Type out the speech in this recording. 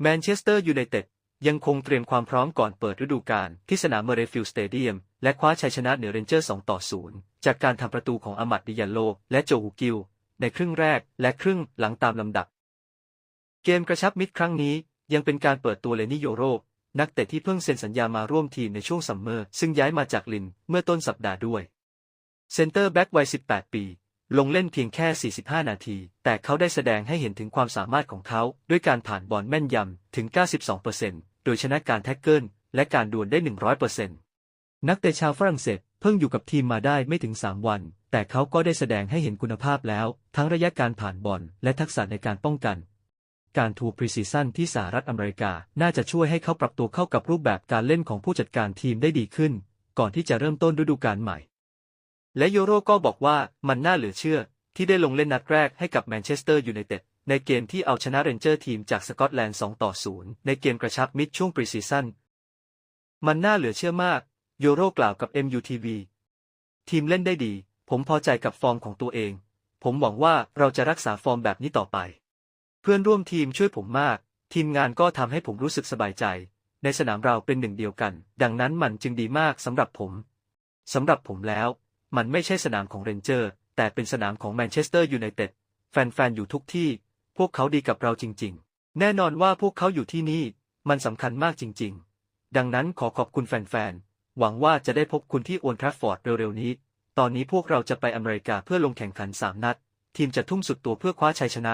แมนเชสเตอร์ยูไนเต็ดยังคงเตรียมความพร้อมก่อนเปิดฤดูกาลที่สนามเมอร์เรฟิลสเตเดียม และคว้าชัยชนะเหนือเรนเจอร์ 2 ต่อ 0 จากการทำประตูของอามัดดิยันโล และโจฮูกิล ในครึ่งแรกและครึ่งหลังตามลำดับ เกมกระชับมิตรครั้งนี้ยังเป็นการเปิดตัวเลนิโยโรนักเตะที่เพิ่งเซ็นสัญญามาร่วมทีมในช่วงซัมเมอร์ ซึ่งย้ายมาจากลินเมื่อต้นสัปดาห์ด้วย เซนเตอร์แบ็กวัย 18 ปี ลงเล่นเพียงแค่ 45 นาที แต่เขาได้แสดงให้เห็นถึงความสามารถของเขา ด้วยการผ่านบอลแม่นยำ ถึง 92%โดยชนะการแท็กเกิล และการดวลได้ 100%นักเตะชาวฝรั่งเศสเพิ่งอยู่กับทีมมาได้ไม่ถึง 3 วัน แต่เขาก็ได้แสดงให้เห็นคุณภาพแล้ว ทั้งระยะการผ่านบอลและทักษะในการป้องกัน การทูพรีซีซั่นที่สหรัฐอเมริกา น่าจะช่วยให้เขาปรับตัวเข้ากับรูปแบบการเล่นของผู้จัดการทีมได้ดีขึ้น ก่อนที่จะเริ่มต้นฤดูกาลใหม่ และโยโรก็บอกว่ามันน่าเหลือเชื่อ ที่ได้ลงเล่นนัดแรกให้กับแมนเชสเตอร์ยูไนเต็ดในเกมที่เอาชนะเรนเจอร์ทีมจากสกอตแลนด์ 2 ต่อ 0 ในเกมกระชับมิตรช่วงปรีซีซั่น มันน่าเหลือเชื่อมากโยโรกล่าวกับ MUTV ทีมเล่นได้ดี ผมพอใจกับฟอร์มของตัวเอง ผมหวังว่าเราจะรักษาฟอร์มแบบนี้ต่อไป เพื่อนร่วมทีมช่วยผมมาก ทีมงานก็ทำให้ผมรู้สึกสบายใจ ในสนามเราเป็นหนึ่งเดียวกัน ดังนั้นมันจึงดีมากสำหรับผมสำหรับผมแล้ว มันไม่ใช่สนามของเรนเจอร์ แต่เป็นสนามของแมนเชสเตอร์ยูไนเต็ด แฟนๆ อยู่ทุกที่ พวกเขาดีกับเราจริง ๆ แน่นอนว่าพวกเขาอยู่ที่นี่ มันสำคัญมากจริง ๆ ดังนั้นขอขอบคุณแฟนๆ หวังว่าจะได้พบคุณที่โอนทราฟฟอร์ดเร็วๆ นี้ ตอนนี้พวกเราจะไปอเมริกาเพื่อลงแข่งขัน 3 นัด ทีมจะทุ่มสุดตัวเพื่อคว้าชัยชนะ